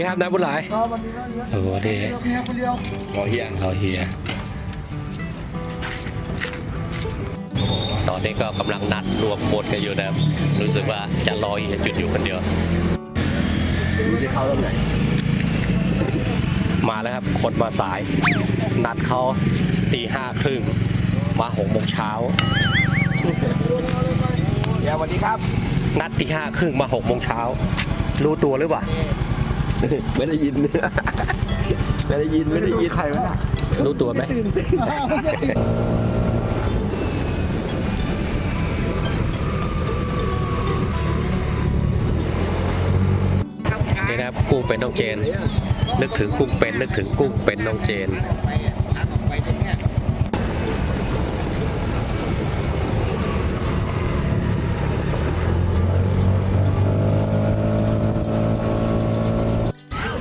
วัสดีครับนายบุญหลายครับวันนี้นะเยอะโอ้โหดีเดียวเพียงคนเดียวรอเฮียเราเฮีย ตอนนี้ก็กำลังนัดรวมพลกันอยู่นะครับ รู้สึกว่าจะรอเฮียจุดอยู่คนเดียว รู้จะเข้าตรงไหน มาแล้วครับ คนมาสาย นัดเขาตีห้าครึ่ง มาหกโมงเช้าเฮียสวัสดีครับ นัดตีห้าครึ่งมาหกโมงเช้ารู้ตัวหรือเปล่า ไม่ได้ยิน ไม่ได้ยิน ไม่ได้ยินใครวะรู้ตัวไหมนี่นะครับกุ้งเป็นน้องเจน นึกถึงกุ้งเป็นนึกถึงกุ้งเป็นน้องเจน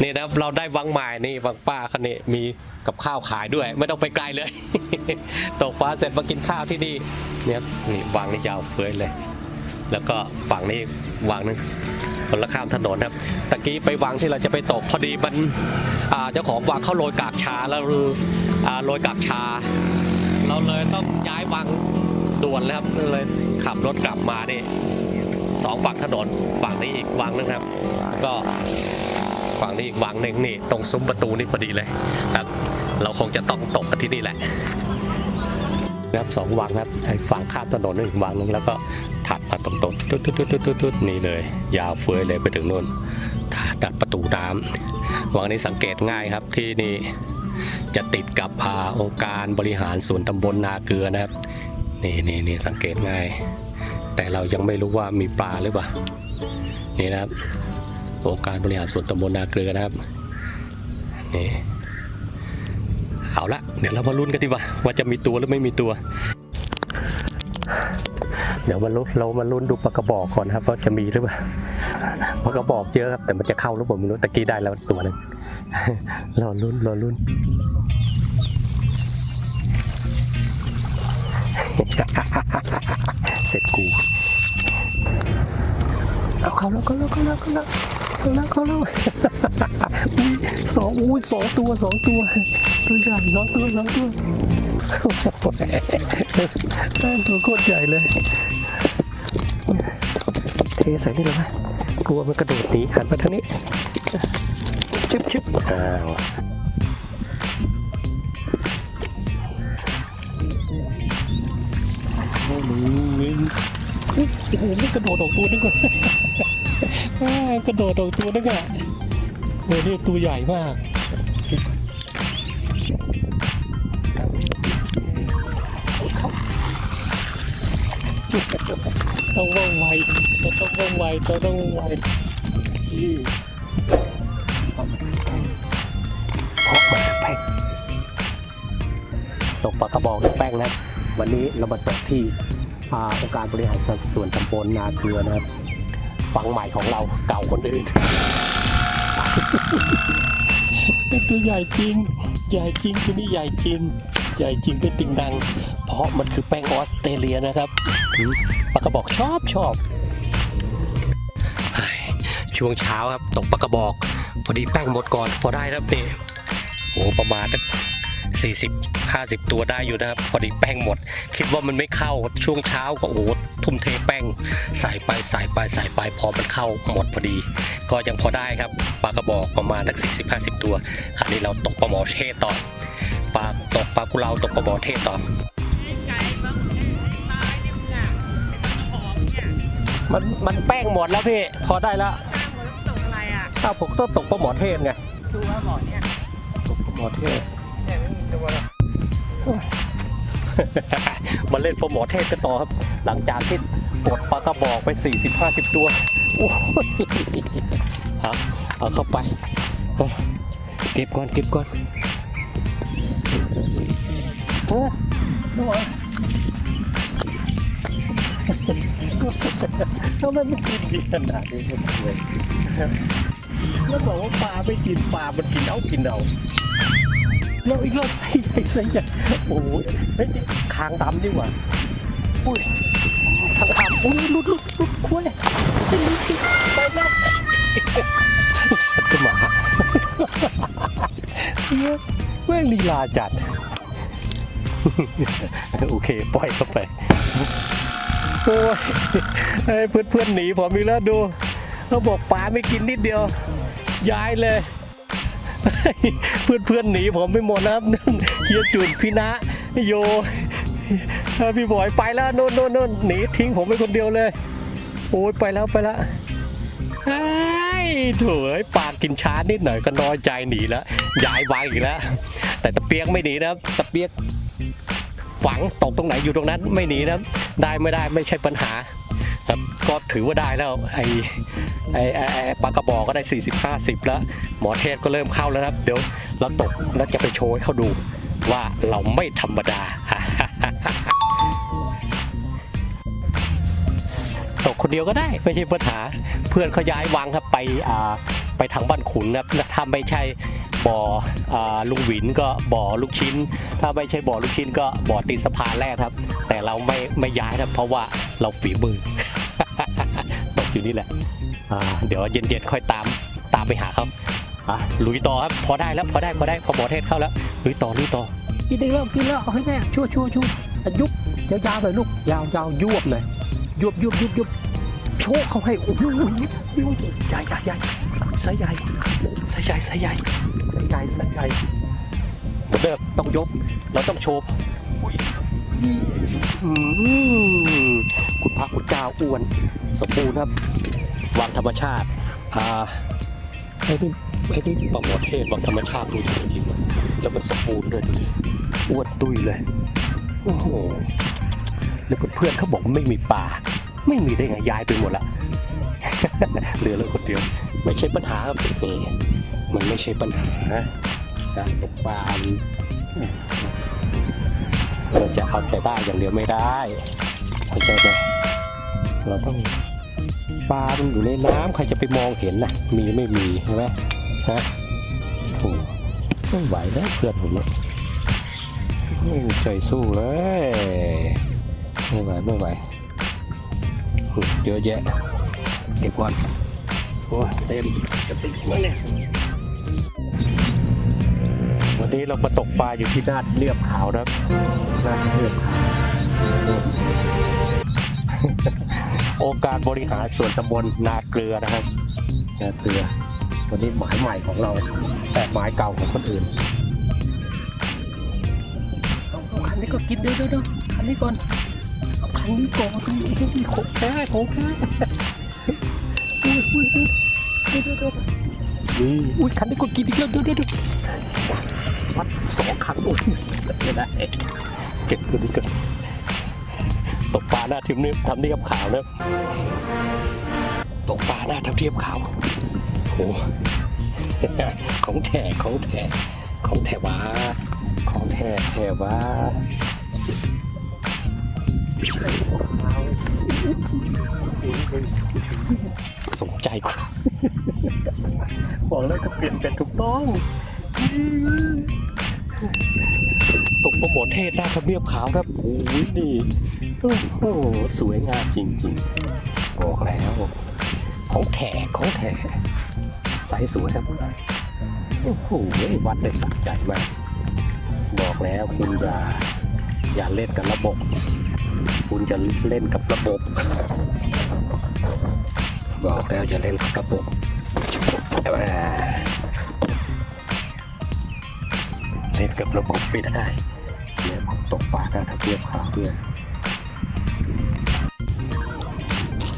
นี่นะครับเราได้วังหมายนี่วังป้าคันนี้มีกับข้าวขายด้วย ไม่ต้องไปไกลเลย ตกปลาเสร็จมากินข้าวที่นี่เนี่ยนี่วังนี่ยาวเฟ้ยเลย แล้วก็ฝั่งนี้วังนึงคนละข้ามถนนครับตะกี้ไปวังที่เราจะไปตกพอดีมันเจ้าของวังเข้าโรยกากชาแล้วอ่าโรยกากชา เราเลยต้องย้ายวังด่วนเลยครับเลยขับรถกลับมานี่สองฝั่งถนนฝั่งนี้อีกวังนึงครับ ก็ ฝั่งนี้อีกวังหนึ่งนี่ตรงซุ้มประตูนี่พอดีเลยครับ เราคงจะต้องตกกันที่นี่แหละนะครับสองวังครับไอ้ฝั่งข้ามถนนอีกวังหนึงแล้วก็ถัดมาตรงๆตุ๊ดตุ๊ดตุ๊ดตุ๊ดตุ๊ดนี่เลย ยาวเฟ้ยเลยไปถึงนู่นดัดประตูน้ำวังนี้สังเกตง่ายครับที่นี่จะติดกับอาองค์การบริหารส่วนตำบลนาเกลือนะครับ นี่นี่นี่สังเกตง่าย แต่เรายังไม่รู้ว่ามีปลาหรือเปล่านี่นะครับ องค์การบริหารส่วนตำบลนาเกลือนะครับนี่เอาละเดี๋ยวเรามาลุ้นกันดีกว่าว่าจะมีตัวหรือไม่มีตัว เดี๋ยวมาลุ้นเรามาลุ้นดูปลากระบอกก่อนครับว่าจะมีหรือเปล่าปลากระบอกเยอะครับแต่มันจะเข้าหรือเปล่าไม่รู้ตะกี้ได้แล้วตัวหนึ่งรอลุ้นรอลุ้นเสร็จกูเอาเข้าแล้วเข้าแล้วเข้าแล้วเข้าแล้ว เข้าแล้วเข้าแล้วสองอุ้ยสองตัวสองตัวตัวใหญ่สองตัวสองตัวตัวโคตรใหญ่เลยเทใส่นี่เลยไหมกลัวมันกระโดดหนีหันมาทางนี้ชิบชิบอ้าวโอ้โหโอ้โหนี่กระโดดออกตัวนึงก่อน กระโดดออกตัวนึงอะโอ้นี่ตัวใหญ่มากต้องว่องไวต้องว่องไวต้องว่องไวนี่พราะมันแป้งตกปลากระบอกแป้งนะวันนี้เรามาตกที่องค์การบริหารส่วนตำบลนาเกลือนะครับ ฝังใหม่ของเราเก่าคนอื่นตัวใหญ่จริง ใหญ่จริงตัวนี้ใหญ่จริง ใหญ่จริงเป็นติงดัง เพราะมันคือแป้งออสเตรเลียนะครับอืมปลากระบอกชอบชอบเฮ้ยช่วงเช้าครับตกปลากระบอก พอดีแป้งหมดก่อนพอได้ครับนี่โอ้ประมาณสี่สิบห้าสิบตัวได้อยู่นะครับ พอดีแป้งหมด คิดว่ามันไม่เข้าช่วงเช้าก็โอ้โห ทุ่มเทแป้งใส่ไปใส่ไปใส่ไปพอมันเข้าหมดพอดี ก็ยังพอได้ครับปลากระบอกประมาณสักสี่สิบห้าสิบตัวคราวนี้เราตกปลาหมอเทศต่อปลาตกปลากุเลาตกปลาหมอเทศต่อไก่บ้างไม้เนี่ยมึงอะไอ้ต้นหอมเนี่ยมันมันแป้งหมดแล้วพี่พอได้แล้วตั้งมันต้องตกอะไรอะถ้าผมต้องตกปลาหมอเทศไงดูว่าหมอเนี่ยตกปลาหมอเทศแต่ไม่มีตัวหรอก มาเล่นปลาหมอเทศกันต่อครับ หลังจากที่กดปลากระบอกไป 40 50 ตัวโอ้ยเอาเอาเข้าไปเอาเก็บก่อนเก็บก่อนโอ้ดูอะทำไมไม่กินดีขนาดนี้เลยแล้วบอกว่าปลาไม่กินปลามันกินเอากินเอา แล้วอีกแล้วใส่ใหญ่ใส่ใหญ่โอ้โหเฮ้ยคางดำดีกว่าอุ้ยคางดำอุ้ยลุดลุดลุดกล้วยไปหลุดไปแล้วสัตว์หมาแม่งลีลาจัด โอเค ปล่อยเข้าไป โอ้ยเพื่อนเพื่อนหนีผมอีกแล้วดูเขาบอกปลาไม่กินนิดเดียว ย้ายเลย เพื่อนเพื่อนหนีผมไปหมดนะครับนั่นเฮียจุนพี่นะโยพี่บอยไปแล้วโน่นโน่นโน่นหนีทิ้งผมไปคนเดียวเลย โอ้ยไปแล้วไปแล้วไอ้ถอยปากกินช้านิดหน่อยก็น้อยใจหนีแล้วย้ายวางอีกแล้ว แต่ตะเปียกไม่หนีนะครับตะเปียกฝังตกตรงไหนอยู่ตรงนั้นไม่หนีนะครับได้ไม่ได้ไม่ใช่ปัญหา แต่ก็ถือว่าได้แล้วไอ้ไอ้ไอ้ปลากระบอกก็ได้ 40 50 แล้ว หมอเทศก็เริ่มเข้าแล้วนะครับ เดี๋ยวเราตกแล้วจะไปโชว์ให้เขาดูว่าเราไม่ธรรมดา ตกคนเดียวก็ได้ไม่ใช่ปัญหา เพื่อนเขาย้ายวังครับไปอ่าไปทางบ้านขุนนะครับถ้าไม่ใช่บ่ออ่าลุงหวินก็บ่อลูกชิ้น ถ้าไม่ใช่บ่อลูกชิ้นก็บ่อตีนสะพานแรกครับ แต่เราไม่ไม่ย้ายครับเพราะว่าเราฝีมือ อยู่นี่แหละเดี๋ยวเย็นๆค่อยตามตามไปหาเขาลุยต่อครับพอได้แล้วพอได้พอได้พอหมอเทศเข้าแล้วลุยต่อลุยต่อกินได้แล้วกินแล้วเอาให้แม่ชั่วชั่วชั่วยุบยาวๆเลยลูกยาวยาวยวบเลยยวบยวบยวบยวบโชคเขาให้โอ้โหใหญ่ใหญ่ใหญ่ใส่ใหญ่ใส่ใหญ่ใส่ใหญ่ใส่ใหญ่ใส่ใหญ่เหมือนเดิมต้องยกเราต้องโชว์ คุณพระคุณเจ้าอ้วน สมบูรณ์ครับวางธรรมชาติอ่าไอ้นี่ไอ้นี่ปลาหมอเทศวางธรรมชาติดูจริงๆแล้วมันสมบูรณ์ด้วยดูดิอ้วนตุ้ยเลยโอ้โหแล้วเพื่อนๆเขาบอกไม่มีปลาไม่มีได้ไงย้ายไปหมดละเหลือเราคนเดียว ไม่ใช่ปัญหาครับนี่มันไม่ใช่ปัญหาการตกปลาม เราจะเอาแต่ได้อย่างเดียวไม่ได้เข้าใจไหมเราต้องปลามันอยู่ในน้ำใครจะไปมองเห็นนะมีไม่มีใช่ไหมฮะโอ้ไม่ไหวแล้วเพื่อนผมเนี่ยไม่ใจสู้เลยไม่ไหวไม่ไหวเยอะแยะเก็บก่อนโอ้เต็มจะติดมั้งเนี่ย วันนี้เรามาตกปลาอยู่ที่นาดเรียบขาวนะครับนาดเรียบขาวองค์การบริหารส่วนตำบลนาเกลือนะครับนาเกลือวันนี้หมายใหม่ของเรา แต่หมายเก่าของคนอื่นเอาเอาคันนี้ก็กินเดี๋ยวเดี๋ยวเดี๋ยวคันนี้ก่อนเอาคันนี้ก่อนคันนี้มีของแท้ของแท้อุ้ยอุ้ยอุ้ยอุ้ยอุ้ยอุ้ยอุ้ยคันนี้ก็กินอีกแล้วเดี๋ยวเดี๋ยวเดี๋ัดสองคันโอ้ยเดี๋ยนะเก็บตัวนี้ก่อนตกปลาหน้าทิมนี่ทำเนียบขาวนะตกปลาหน้าทำเนียบขาวโอ้ของแท้ของแท้ของแท้วะของแท้แท้วะสมใจกว่าบอกแล้วก็เปลี่ยนเป็นถูกต้อง ตกโปรโมทเทศหน้าทำเนียบขาวครับโอ้ยนี่โอ้โหสวยงามจริงๆ บอกแล้ว ของแถของแถใสสวยครับโอ้โหวัดได้สักใจมากบอกแล้วคุณอย่าอย่าเล่นกับระบบ คุณจะเล่นกับระบบ บอกแล้วอย่าเล่นกับระบบ เล่นกับระบบไม่ได้เนี่ยผมตกปลาได้ถ้าเทียบข้าวด้วย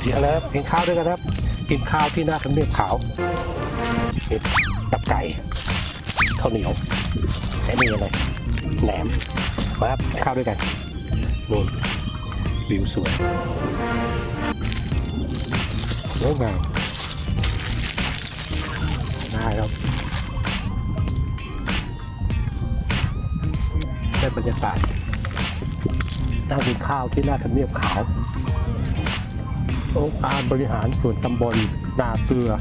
เดี๋ยวแล้วกินข้าวด้วยกันครับ กินข้าวที่หน้าทำเนียบขาวนี่ตับไก่ข้าวเหนียวไอ้นี่อะไรแหนมมาครับข้าวด้วยกันนู่นวิวสวยสวยงามได้ครับ ได้บรรยากาศนั่งกินข้าวที่หน้าทำเนียบขาว องค์การบริหารส่วนตำบลนาเกลือ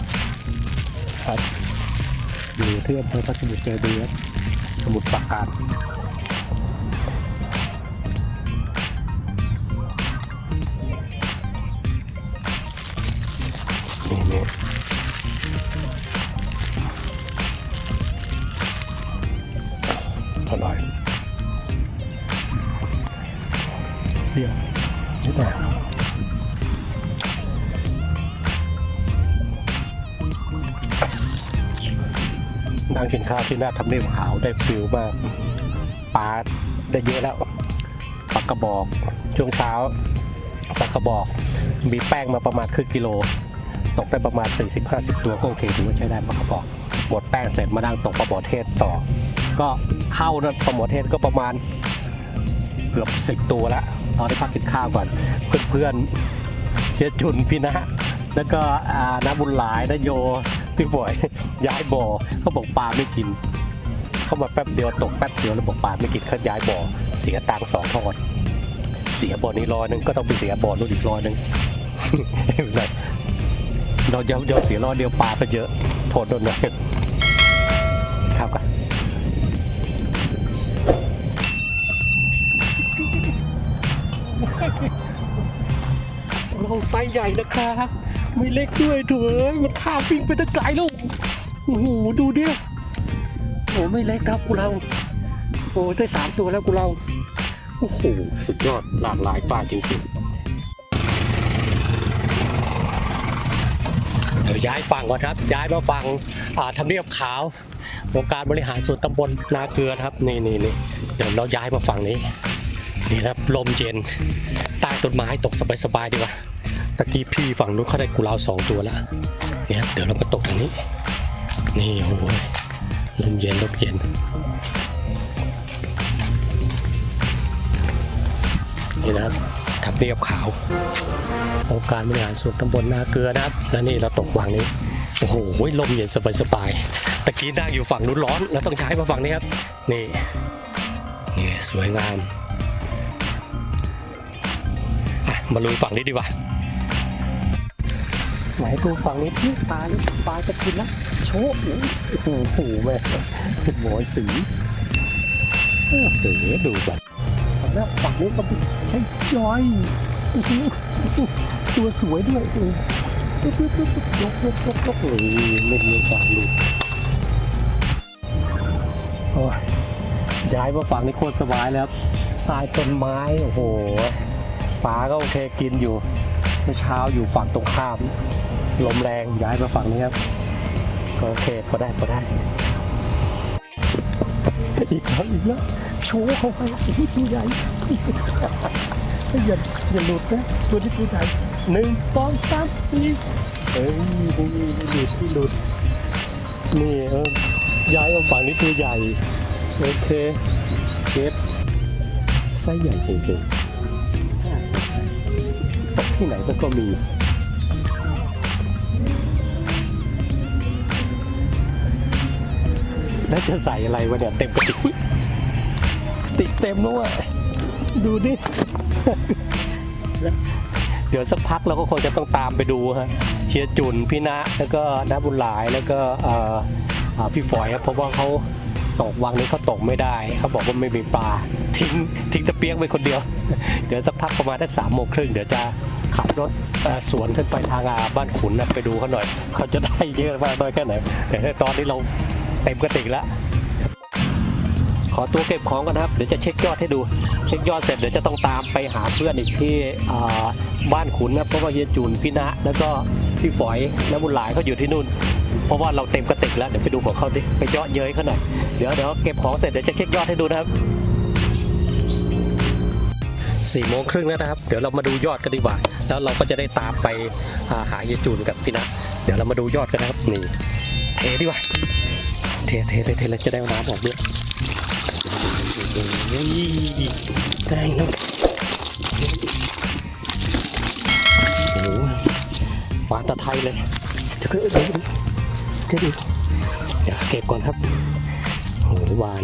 ครับอยู่ที่อำเภอพระสมุทรเจดีย์สมุทรปราการนี่นี่ เปรี้ยวนิดหน่อยนั่งกินข้าวที่หน้าทำเนียบขาวได้ฟิลมากปาดได้เยอะแล้วปลากระบอก ช่วงเช้าปลากระบอก มีแป้งมาประมาณครึ่งกิโล ตกได้ประมาณ 40-50 ตัวก็โอเคถือว่าใช้ได้ปลากระบอก หมดแป้งเสร็จมานั่งตกปลาบอเทศต่อ ก็เข้านะปลาบอเทศก็ประมาณเกือบ 10 ตัวละ ตอนได้พักกินข้าวก่อน เพื่อนๆเชียจุนพี่นะแล้วก็อาน้าบุญหลายน้าโยพี่ฝอยย้ายบ่อเขาบอกปลาไม่กิน เขามาแป๊บเดียวตกแป๊บเดียวแล้วบอกปลาไม่กินเขาย้ายบ่อเสียตังค์สองทอดเสียบ่อนี้ร้อยหนึงก็ต้องไปเสียบ่อนู้นอีกร้อยหนึงไม่เรเรายอมยอมเสียร้อยเดียวปลาก็เยอะโทษโดนหน่อย ไซส์ใหญ่นะครับไม่เล็กด้วยเถอะมันข้ามปิ้งไปตั้งไกลแล้วโอ้โหดูดิโอ้ไม่เล็กครับกูเราโอ้ได้สามตัวแล้วกูเราโอ้โหสุดยอดหลากหลายปลาจริงๆเดี๋ยวย้ายฝั่งก่อนครับ ย้ายมาฝั่งอ่าทำเนียบขาวองค์การบริหารส่วนตำบลนาเกลือครับนี่นี่นี่เดี๋ยวเราย้ายมาฝั่งนี้นี่ครับลมเย็นใต้ต้นไม้ตกสบายๆดีกว่า ตะกี้พี่ฝั่งนู้นเขาได้กุลาวสองตัวแล้วเนี่ยเดี๋ยวเรามาตกทางนี้ นี่โอ้โหลมเย็นลมเย็นนี่นะครับทับเรียบขาวองค์การบริหารส่วนตำบลนาเกลือนะครับ และนี่เราตกฝั่งนี้ โอ้โหลมเย็นสบายๆตะกี้นั่งอยู่ฝั่งนู้นร้อน แล้วต้องย้ายมาฝั่งนี้ครับ นี่นี่สวยงาม อะ มาลุยฝั่งนี้ดีกว่า ไหนดูฝั่งนี้ที่ปลาปลาจะกินแล้วโชว์โอ้โหแม่หมอสีเออเสือดูแบบแล้วฝั่งนี้ก็ใช่ย้อยตัวสวยด้วยโอ้โหปุ๊บปุ๊บปุ๊บปุ๊บยกยกยกยกเลยเล่นเล่นฝั่งลูกโอ้ยย้ายมาฝั่งนี้โคตรสบายแล้วครับใต้ต้นไม้โอ้โหปลาก็โอเคกินอยู่เมื่อเช้าอยู่ฝั่งตรงข้าม ลมแรงย้ายมาฝั่งนี้ครับก็โอเคพอได้พอได้ อีกแล้วอีกแล้วโชว์เข้าไปอีกตัวใหญ่อย่าอย่าหลุดนะตัวนี้ตัวใหญ่หนึ่งสองสามสี่เอ้ยไม่หลุดหลุดนี่เออย้ายมาฝั่งนี้ตัวใหญ่โอเคเก็บไส้ใหญ่จริงๆตกที่ไหนมันก็มี แล้วจะใส่อะไรวะเนี่ยเต็มกระติกกระติกเต็มแล้วอะดูดิ เดี๋ยวสักพักเราก็คงจะต้องตามไปดูฮะเชียร์จุนพี่นะแล้วก็น้าบุญหลายแล้วก็พี่ฝอยครับเพราะว่าเขาตกวังนี้เขาตกไม่ได้เขาบอกว่าไม่มีปลาทิ้งทิ้งตะเปียกไว้คนเดียว เดี๋ยวสักพักประมาณสักสามโมงครึ่งเดี๋ยวจะขับรถสวนขึ้นไปทางอาบ้านขุนนะไปดูเขาหน่อย เขาจะได้เยอะมากน้อยแค่ไหนแต่ตอนนี้เรา เต็มกระติกแล้วขอตัวเก็บของกันนะครับ เดี๋ยวจะเช็คยอดให้ดู เช็คยอดเสร็จเดี๋ยวจะต้องตามไปหาเพื่อนอีกที่บ้านขุนนะเพราะว่าเฮียจูนพี่ณะแล้วก็พี่ฝอยและบุญหลายเขาอยู่ที่นู่น เพราะว่าเราเต็มกระติกแล้วเดี๋ยวไปดูของเขาดิไปเยอะเย้ยเขาหน่อยเดี๋ยวเดี๋ยวเก็บของเสร็จเดี๋ยวจะเช็คยอดให้ดูนะครับสี่โมงครึ่งแล้วนะครับ เดี๋ยวเรามาดูยอดกันดีกว่า แล้วเราก็จะได้ตามไปาหาเฮียจูนกับพี่ณะเดี๋ยวเรามาดูยอดกันนะครับนี่เทดีกว่า เทเทเทเทแล้วจะได้น้ำออกด้วยโอ้ยได้แล้วโอ้โหปลาตะไทยเลยเดี๋ยวก็เดี๋ยวเดี๋ยวเดี๋ยวเก็บก่อนครับโหวาน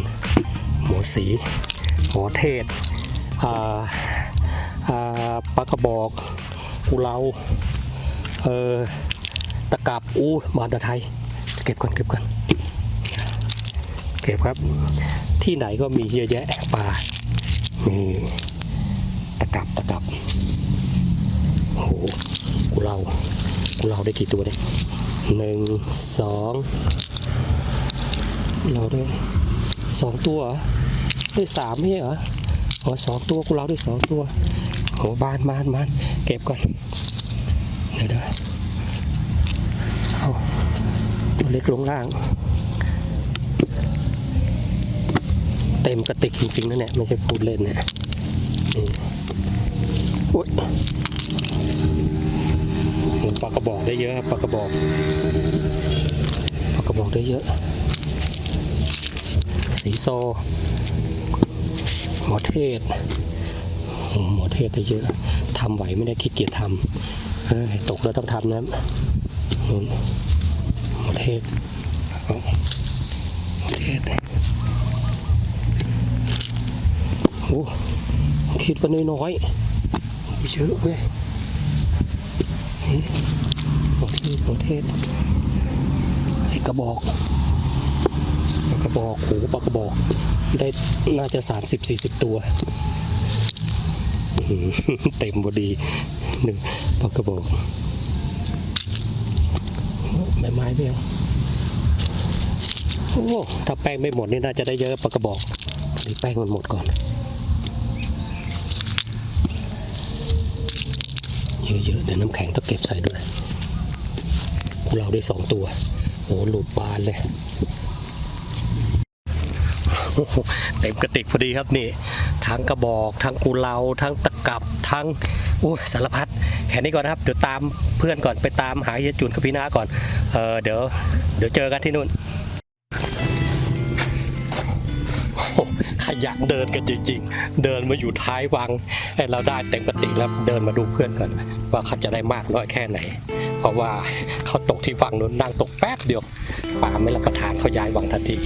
หมูสีหัวเทศอ่าอ่าปลากระบอกกุเลาเออตะกับอู้บานตะไทย เก็บก่อนเก็บก่อน เก็บครับ ที่ไหนก็มีเยอะแยะปลานี่ตะกับตะกับโอ้โหกูเรากูเราได้กี่ตัวเนี่ยหนึ่งสองเราได้สองตัวเหรอได้สามไม่ใช่เหรออ๋อสองตัวกูเราได้สองตัวโหบานบานบานเก็บก่อนเดี๋ยวเดี๋ยวเอาเล็กลงล่าง เต็มกระติกจริงๆนะเนี่ยไม่ใช่พูดเล่นเนี่ยนี่อุ๊ยปลากระบอกได้เยอะปลากระบอกปลากระบอกได้เยอะ สีโซหมอเทศโหมอเทศได้เยอะทำไหวไม่ได้ขี้เกียจทำเฮ้ยตกแล้วต้องทำนะหมอเทศหมอเทศ โอ้คิดว่าน้อยๆเยอะเว้ยนี่หมอเทศหมอเทศไอ้กระบอกกระบอกโอ้ปลากระบอก ได้น่าจะสามสิบสี่สิบตัวเต็มพอดีหนึ่งปลากระบอกใบไม้เพียงโอ้ถ้าแป้งไม่หมดนี่น่าจะได้เยอะปลากระบอกนี่แป้งมันหมดก่อน เยอะๆเดี๋ยวน้ำแข็งต้องเก็บใส่ด้วยเราได้สองตัวโอ้หลุดบานเลยเต็มกระติกพอดีครับนี่ทั้งกระบอกทั้งกูเลาทั้งตะกับทั้งอู้สารพัดแค่นี้ก่อนนะครับเดี๋ยวตามเพื่อนก่อนไปตามหาเฮียจุนกับพี่นาก่อนเออเดี๋ยวเดี๋ยวเจอกันที่นู่น ขยันเดินกันจริงๆ เดินมาอยู่ท้ายวังให้เราได้เต็มกระติกแล้วเดินมาดูเพื่อนก่อนว่าเขาจะได้มากน้อยแค่ไหน เพราะว่าเขาตกที่วังนู้นนั่งตกแป๊บเดียวปลาไม่รับประทานเขาย้ายวังทันที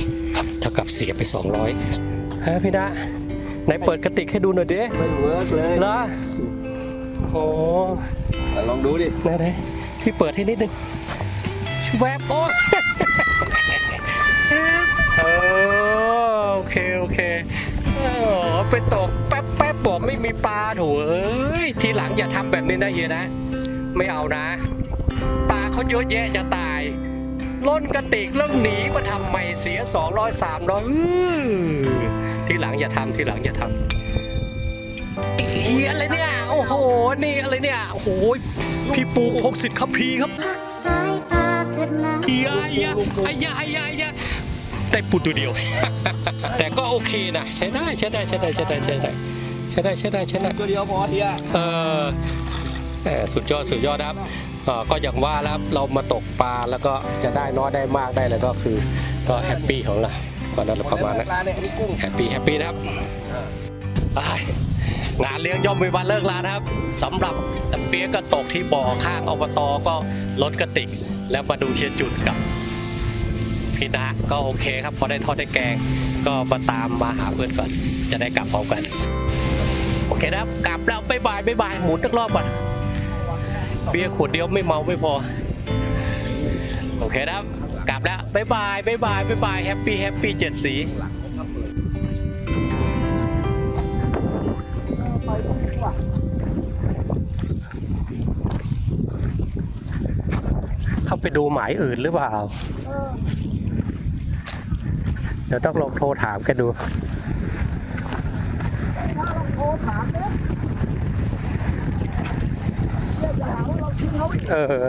เท่ากับเสียไป 200ฮะพี่นะไหนเปิดกระติกให้ดูหน่อยดิไม่เวิร์กเลยเหรอโอ้อะลองดูดิไหนไหนพี่เปิดให้นิดนึงแวบโอ้เออโอเคโอเคเออไปตกแป๊บแป๊บบอกไม่มีปลาโถเอ้ยทีหลังอย่าทำแบบนี้นะเฮียนะ ไม่เอานะ ปลาเขาเยอะแยะจะตายล้นกระติกแล้วหนีมาทำไมเสียสองร้อยสามร้อยทีหลังอย่าทำทีหลังอย่าทำไอ้เฮียอะไรเนี่ยโอ้โหนี่อะไรเนี่ยโอ้โหพี่ปูพงศิษฐ์คัมภีร์ครับพักสายตาเถิดนะไอ้ยาไอ้ยาไอ้ยาไอ้ยา ไอ้ยาแต่ปูตัวเดียว แต่ก็โอเคนะใช้ได้ใช้ได้ใช้ได้ใช้ได้ใช้ได้ใช้ได้ใช้ได้ใช้ได้ตัวเดียวพอเฮียเออแหม่สุดยอดสุดยอดนะครับเอ่อก็อย่างว่าแล้วครับเรามาตกปลาแล้วก็จะได้น้อยได้มากได้อะไรก็คือก็แฮปปี้ของเราก็นั่นแหละประมาณนั้นปลาเนี่ยอันนี้กุ้งแฮปปี้แฮปปี้นะครับอ้ายงานเลี้ยงย่อมมีวันเลิกลานะครับสำหรับเปียกก็ตกที่บ่อข้างอบตก็ลดกระติก แล้วมาดูเชียร์จุดกับ พี่นะก็โอเคครับพอได้ทอดได้แกง ก็มาตามมาหาเพื่อนก่อน จะได้กลับพร้อมกัน โอเคนะครับกลับแล้วบายบายบายบายหมุนสักรอบก่อนเบียร์ขวดเดียวไม่เมาไม่พอ โอเคนะครับกลับแล้วบายบายบายบายบายบายแฮปปี้แฮปปี้เจ็ดสีเข้าไปดูหมายอื่นหรือเปล่า เดี๋ยวต้องลองโทรถามกันดูเออ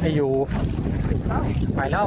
ไม่อยู่ ไปแล้ว